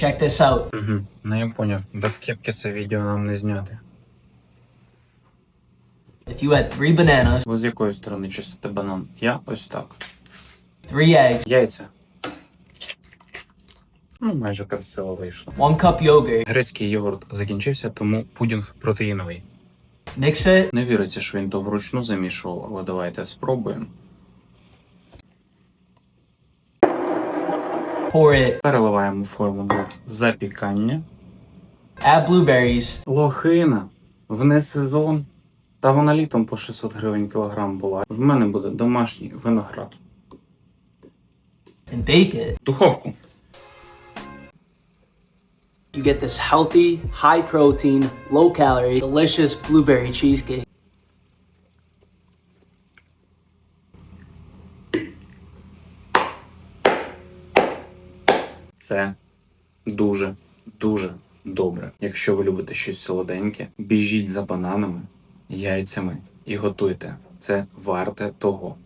Check this out. Угу. Ну я поняв. Без кепки це відео нам не зняти. If you had three bananas, Ви з якої сторони чистите банан? Я ось так. three eggs, Яйця. Ну, майже красиво вийшло. one cup yogurt, Грецький йогурт закінчився, тому пудінг протеїновий. mix it, Не віриться, що він то вручну замішував, але давайте спробуємо. Pour it, Переливаємо форму для запікання. add blueberries, Лохина в не сезон. Та вона літом по 600 гривень кілограм була. В мене буде домашній виноград. and bake it. Духовку. You get this healthy, high protein, low calorie, delicious blueberry cheesecake. Це дуже, дуже добре. Якщо ви любите щось солоденьке, біжіть за бананами, яйцями і готуйте. Це варте того.